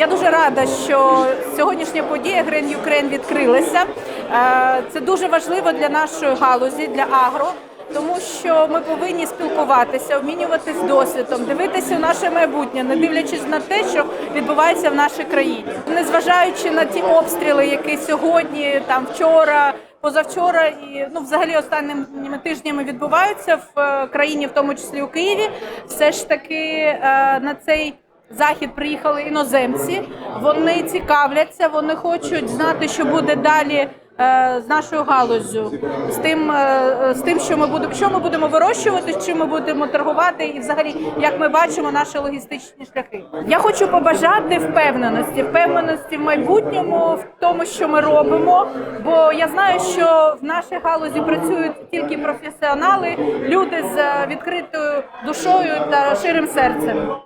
Я дуже рада, що сьогоднішня подія Green Ukraine відкрилася. Е, Це дуже важливо для нашої галузі, для агро. Тому що ми повинні спілкуватися, обмінюватись досвідом, дивитися в наше майбутнє, не дивлячись на те, що відбувається в нашій країні, незважаючи на ті обстріли, які сьогодні, там вчора, позавчора і ну взагалі останніми тижнями відбуваються в е, країні, в тому числі у Києві, все ж таки е, на цей захід приїхали іноземці. Вони цікавляться, вони хочуть знати, що буде далі. е, З нашою галуззю, з тим, е, з тим, що ми будемо, що ми будемо вирощувати, чим ми будемо торгувати, і взагалі, як ми бачимо, наші логістичні шляхи. Я хочу побажати впевненості, впевненості в майбутньому, в тому, що ми робимо. Бо я знаю, що в нашій галузі працюють тільки професіонали, люди з е, відкритою душою та ширим серцем.